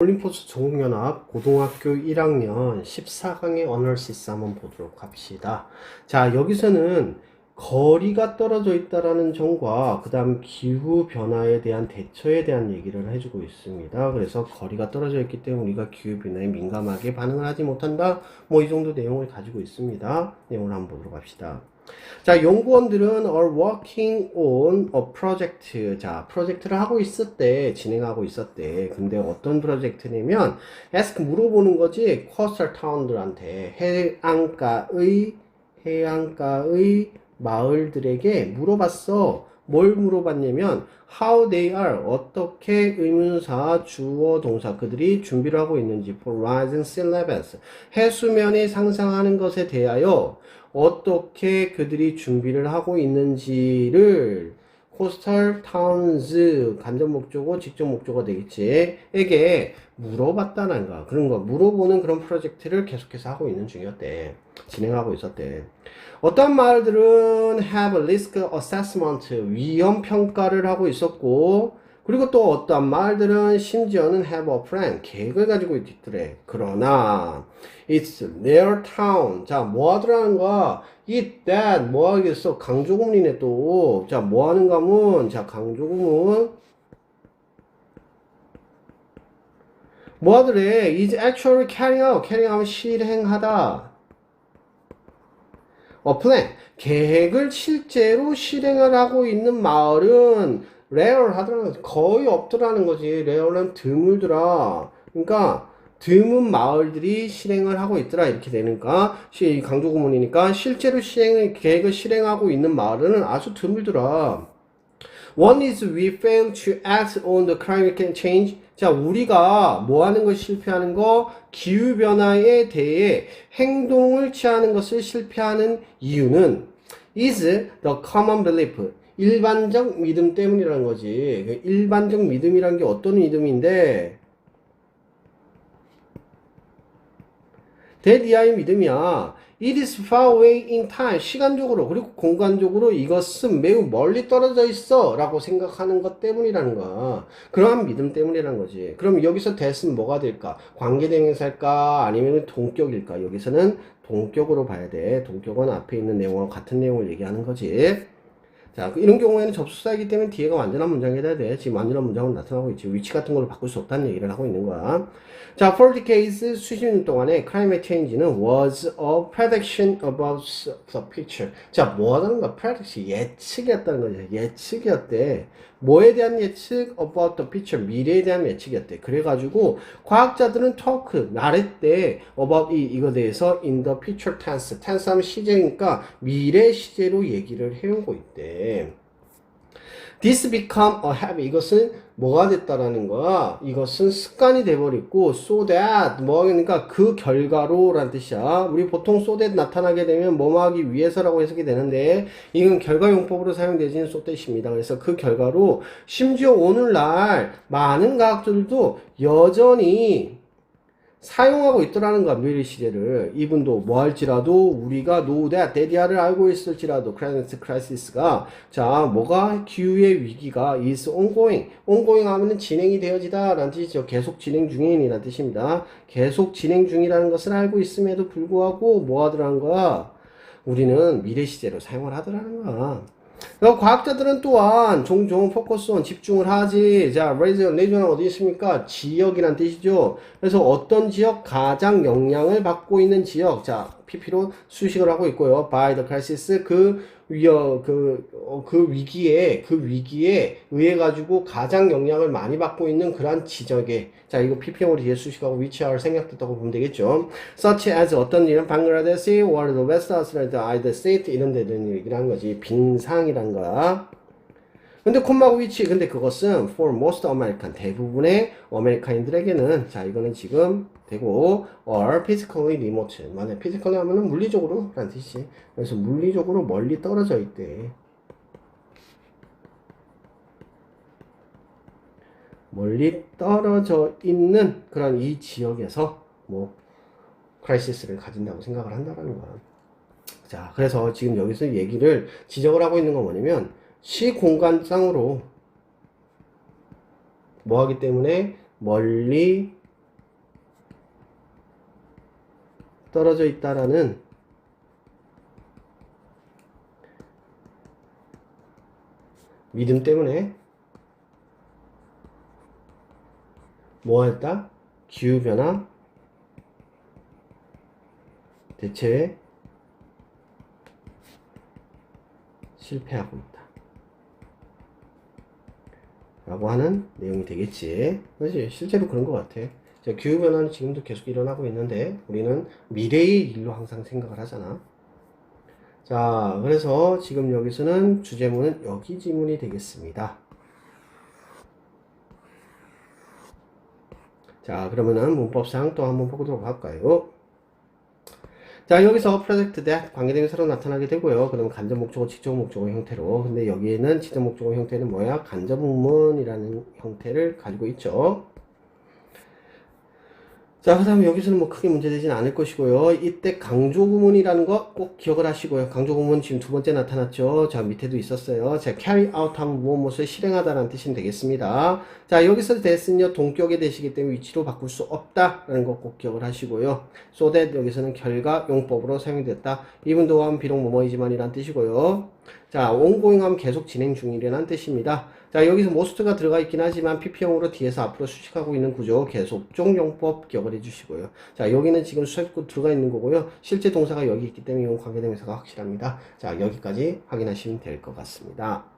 올림포스 전국연합 고등학교 1학년 14강의 어널시스 한번 보도록 합시다. 자, 여기서는 거리가 떨어져 있다라는 점과 그 다음 기후 변화에 대한 대처에 대한 얘기를 해주고 있습니다. 그래서 거리가 떨어져 있기 때문에 우리가 기후 변화에 민감하게 반응을 하지 못한다. 뭐 이 정도 내용을 가지고 있습니다. 내용을 한번 보도록 합시다. 자, 연구원들은 are working on a project. 자, 프로젝트를 하고 있을 때, 진행하고 있었대. 근데 어떤 프로젝트냐면, ask 물어보는 거지, coastal town들한테 해안가의, 해안가의 마을들에게 물어봤어. 뭘 물어봤냐면, how they are, 어떻게 의문사, 주어, 동사, 그들이 준비를 하고 있는지, for rising levels. 해수면이 상상하는 것에 대하여, 어떻게 그들이 준비를 하고 있는지를 코스탈 타운즈 간접 목적어 직접 목적어 되겠지 에게 물어봤다는 거 그런 거 물어보는 그런 프로젝트를 계속해서 하고 있는 중이었대. 진행하고 있었대. 어떤 말들은 have risk assessment 위험 평가를 하고 있었고 그리고 또 어떤 말들은 심지어는 have a plan 계획을 가지고 있더래. 그러나 it's their town. 자 뭐 하더라는 거야? It that. 뭐 하겠어? 강조구문이네 또자 뭐 하는 가문? 자 강조구문 뭐 하더래? Is actually carrying out. Carrying out 실행하다. 어, 플랜. 계획을 실제로 실행을 하고 있는 마을은 레어 하더라는 거지. 거의 없더라는 거지. 레어는 드물더라. 그러니까 드문 마을들이 실행을 하고 있더라. 이렇게 되니까 시- 강조 구문이니까 실제로 실행을 계획을 실행하고 있는 마을은 아주 드물더라. One is we fail to act on the climate change. 자, 우리가 뭐 하는 걸 실패하는 거? 기후변화에 대해 행동을 취하는 것을 실패하는 이유는 is the common belief. 일반적 믿음 때문이라는 거지. 그 일반적 믿음이란 게 어떤 믿음인데, 대디아의 믿음이야. It is far away in time. 시간적으로 그리고 공간적으로 이것은 매우 멀리 떨어져 있어 라고 생각하는 것 때문이라는 거야. 그러한 믿음 때문이라는 거지. 그럼 여기서 대은 뭐가 될까? 관계대명사일까? 아니면 동격일까? 여기서는 동격으로 봐야 돼. 동격은 앞에 있는 내용과 같은 내용을 얘기하는 거지. 자, 그 이런 경우에는 접수사이기 때문에 뒤에가 완전한 문장이 돼야 돼. 지금 완전한 문장은 나타나고 있지. 위치 같은 걸로 바꿀 수 없다는 얘기를 하고 있는 거야. 자, for decades, 수십 년 동안에 climate change는 was a prediction about the future. 자, 뭐 하는 거야? prediction, 예측이었다는 거지. 예측이었대. 뭐에 대한 예측? about the future, 미래에 대한 예측이었대. 그래가지고, 과학자들은 talk, 말했대. about 이, 이거 대해서 in the future tense. tense 하면 시제니까 미래 시제로 얘기를 해오고 있대. This become a habit. 이것은 뭐가 됐다라는 거야? 이것은 습관이 돼버렸고, so that, 뭐, 그러니까 그 결과로 라는 뜻이야. 우리 보통 so that 나타나게 되면 뭐뭐 하기 위해서라고 해석이 되는데, 이건 결과용법으로 사용되지는 so that입니다. 그래서 그 결과로, 심지어 오늘날 많은 과학자들도 여전히 사용하고 있더라는 거야, 미래 시제를. 이분도 뭐 할지라도 우리가 that, 대디아를 알고 있을지라도 climate crisis가 자, 뭐가 기후의 위기가 is ongoing. ongoing 하면은 진행이 되어지다 라는 뜻이죠. 계속 진행 중인 이라는 뜻입니다. 계속 진행 중이라는 것을 알고 있음에도 불구하고 뭐 하더라는 거야? 우리는 미래 시제로 사용을 하더라는 거야. 과학자들은 또한 종종 포커스 온 집중을 하지. 자, 레이저, 레이저는 어디 있습니까? 지역이란 뜻이죠. 그래서 어떤 지역 가장 영향을 받고 있는 지역. 자, PP로 수식을 하고 있고요. by the crisis 그 위어 그, 어, 그 위기에 그 위기에 의해 가지고 가장 영향을 많이 받고 있는 그러한 지역에 자 이거 PPM으로 뒤에 수식하고 위치할 생략됐다고 보면 되겠죠. such as 어떤 일은 방글라데시, or the West Australia, 이런 데 대한 얘기를 한 거지. 빙상이란 거야. 근데 콤마고 위치 근데 그것은 for most American 대부분의 아메리카인들에게는 자 이거는 지금 되고 or physically remote. 만약 physically 하면은 물리적으로 라는 뜻이지. 그래서 물리적으로 멀리 떨어져 있대. 멀리 떨어져 있는 그런 이 지역에서 뭐 크라이시스를 가진다고 생각을 한다라는 거야. 자 그래서 지금 여기서 얘기를 지적을 하고 있는 건 뭐냐면 시 공간상으로 뭐 하기 때문에 멀리 떨어져 있다라는 믿음 때문에 뭐했다? 기후변화 대체 실패하고 있다. 라고 하는 내용이 되겠지. 그렇지. 실제로 그런 것 같아. 자, 기후 변화는 지금도 계속 일어나고 있는데, 우리는 미래의 일로 항상 생각을 하잖아. 자, 그래서 지금 여기서는 주제문은 여기 지문이 되겠습니다. 자, 그러면은 문법상 또 한번 보도록 할까요? 자, 여기서 프로젝트 that 관계대명사로 나타나게 되고요. 그러면 간접 목적어, 직접 목적어 형태로. 근데 여기에는 직접 목적어 형태는 뭐야? 간접 문문이라는 형태를 가지고 있죠. 자, 그 다음에 여기서는 뭐 크게 문제되진 않을 것이고요. 이때 강조구문이라는 거 꼭 기억을 하시고요. 강조구문 지금 두 번째 나타났죠. 자, 밑에도 있었어요. 자, carry out 하면 무엇 무엇을 실행하다라는 뜻이 되겠습니다. 자, 여기서 that은요, 동격의 대시기 때문에 위치로 바꿀 수 없다라는 거 꼭 기억을 하시고요. so that 여기서는 결과 용법으로 사용됐다. even 하면 비록 뭐뭐이지만이란 뜻이고요. 자, ongoing 하면 계속 진행 중이라는 뜻입니다. 자, 여기서 most가 들어가 있긴 하지만 PP형으로 뒤에서 앞으로 수식하고 있는 구조 계속 종 용법 기억을 해주시고요. 자, 여기는 지금 수식구 들어가 있는 거고요. 실제 동사가 여기 있기 때문에 이건 관계대명사가 확실합니다. 자, 여기까지 확인하시면 될 것 같습니다.